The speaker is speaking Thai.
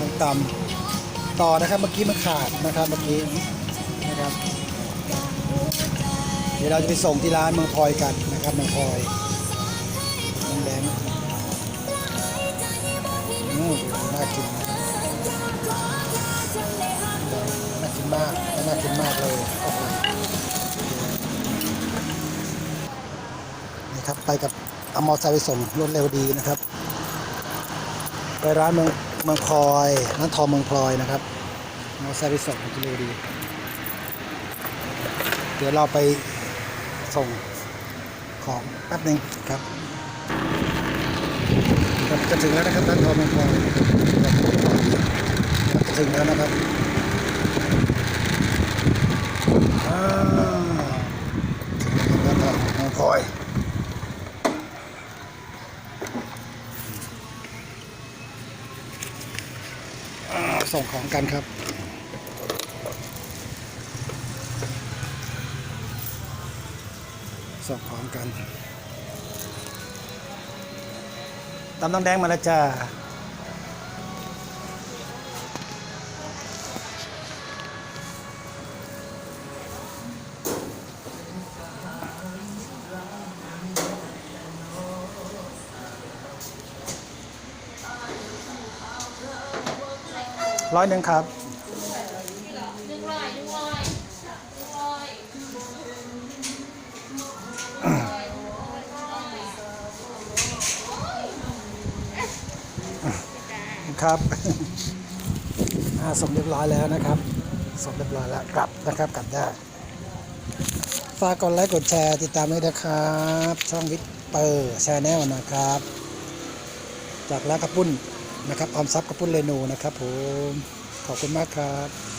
ลงต่ำต่อนะครับเมื่อกี้มันขาดนะครับเมื่อกี้นะครับ เดี๋ยวเราจะไปส่งที่ร้านเมืองพลอยกันนะครับเมืองพลอยน้องแดงอืมน่ากินน่ากินมากน่ากินมากเลยโอ้โหนี่ครับไปกับเอามอเตอร์ไซค์ไปส่งรวดเร็วดีนะครับ ไปร้านเมืองเมืองพลอยร้านทองเมืองพลอยนะครับมอเตอร์ไซค์ไปส่งรวดเร็วดีเดี๋ยวเราไปส่งของแป๊บหนึ่งครับครับจะถึงแล้วนะครับร้านทองเมืองพลอยจะถึงแล้วนะครับ ส่งของกันครับส่งของกันตำน้ำแดงมาแล้วจ้า ร้อยหนึ่งครับหนึ่งร้อยหนึ่งร้อยครับส่งเรียบร้อยแล้วนะครับส่งเรียบร้อยแล้วกลับนะครับกลับได้ฝากกดไลค์กดแชร์ติดตามด้วยนะครับ ช่องวิทเปอร์แชนแนลนะครับ จากร้านกระปุ้น นะครับออมทรัพย์กับปุ้นเรนูนะครับผมขอบคุณมากครับ